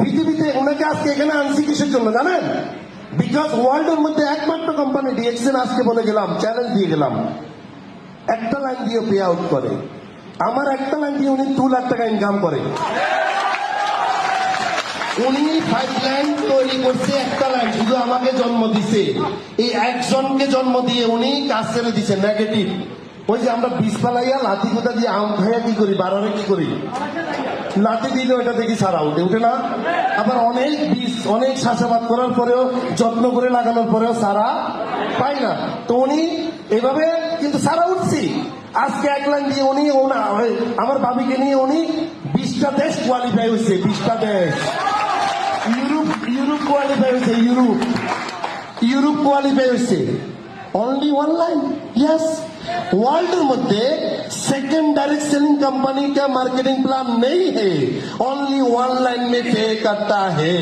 পৃথিবীতে ওনাকে আজকে এখানে আনছি কিসের জন্য জানেন? বিকজ ওয়ার্ল্ডের মধ্যে একমাত্র কোম্পানি ডিএক্সএন আজকে বলে গেলাম চ্যালেঞ্জ দিয়ে গেলাম। একটা লাইন দিয়ে পে আউট করে। আমার একটা লাইন দিয়ে উনি দু লাখ টাকা ইনকাম করে। উনি ফাইভ লাইন তৈরি করছে একটা লাইন শুধু আমাকে জন্ম দিছে। এই একজনকে জন্ম দিয়ে উনি কাজ ছেড়ে দিছে নেগেটিভ ওই যে আমরা বিষ পালাইয়া লাঠি কোথা দিয়ে আম খাইয়া কি করি, বারোরে কি করি? লাঠি দিলে ওটা দেখি সারা উঠে উঠে না। আবার অনেক বিষ, অনেক চাষাবাদ করার পরেও, যত্ন করে লাগানোর পরেও সারা পাই না। তো উনি এভাবে কিন্তু সারা উঠছি। আজকে এক লাইন দিয়ে উনি আমার বাবিকে নিয়ে উনি বিশটা দেশ কোয়ালিফাই হয়েছে বিশটা দেশ। ইউরোপ ইউরোপ কোয়ালিফাই হয়েছে ইউরোপ। ইউরোপ কোয়ালিফাই হয়েছে only one line yes world में सेकेंड डायरेक्ट सेलिंग कंपनी का मार्केटिंग प्लान नहीं है. ओनली वन लाइन में पे करता है.